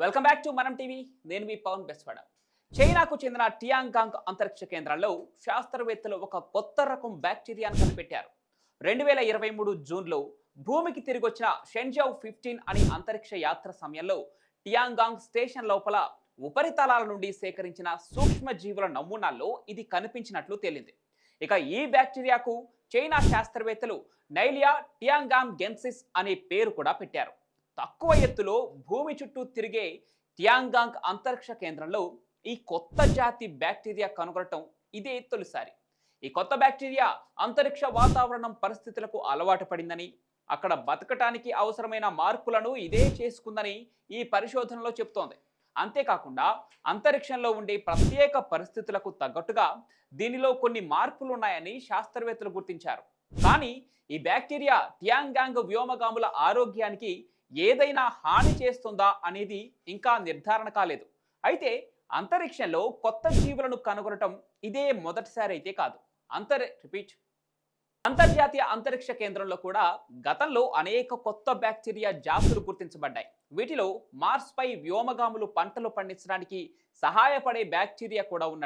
Welcome back to Manam TV నేను మీ పవన్ బెస్వాడ. చైనాకు చెందిన టియాంగాంగ్ అంతరిక్ష కేంద్రంలో శాస్త్రవేత్తలు ఒక కొత్త రకం బ్యాక్టీరియాను కనిపెట్టారు. రెండు వేల ఇరవై మూడు జూన్లో భూమికి తిరిగి వచ్చిన షెన్జౌ ఫిఫ్టీన్ అనే అంతరిక్ష యాత్ర సమయంలో టియాంగాంగ్ స్టేషన్ లోపల ఉపరితలాల నుండి సేకరించిన సూక్ష్మ జీవుల నమూనాల్లో ఇది కనిపించినట్లు తేలింది. ఇక ఈ బ్యాక్టీరియాకు చైనా శాస్త్రవేత్తలు నైలియా టియాంగామ్ గెన్సిస్ అనే పేరు కూడా పెట్టారు. తక్కువ ఎత్తులో భూమి చుట్టూ తిరిగే టియాంగాంగ్ అంతరిక్ష కేంద్రంలో ఈ కొత్త జాతి బ్యాక్టీరియా కనుగొనటం ఇదే తొలిసారి. ఈ కొత్త బ్యాక్టీరియా అంతరిక్ష వాతావరణం పరిస్థితులకు అలవాటు పడిందని అక్కడ బతకటానికి అవసరమైన మార్పులను ఇదే చేసుకుందని ఈ పరిశోధనలో చెబుతోంది. అంతేకాకుండా అంతరిక్షంలో ఉండే ప్రత్యేక పరిస్థితులకు తగ్గట్టుగా దీనిలో కొన్ని మార్పులు ఉన్నాయని శాస్త్రవేత్తలు గుర్తించారు. కానీ ఈ బ్యాక్టీరియా టియాంగాంగ్ వ్యోమగాముల ఆరోగ్యానికి ఏదైనా హాని చేస్తుందా అనేది ఇంకా నిర్ధారణ కాలేదు. అయితే అంతరిక్షంలో కొత్త జీవులను కనుగొనటం ఇదే మొదటిసారి అయితే కాదు. అంతర్ రిపీట్ అంతర్జాతీయ అంతరిక్ష కేంద్రంలో కూడా గతంలో అనేక కొత్త బ్యాక్టీరియా జాతులు గుర్తించబడ్డాయి. వీటిలో మార్స్ పై వ్యోమగాములు పంటలు పండించడానికి సహాయపడే బ్యాక్టీరియా కూడా ఉన్నట్టు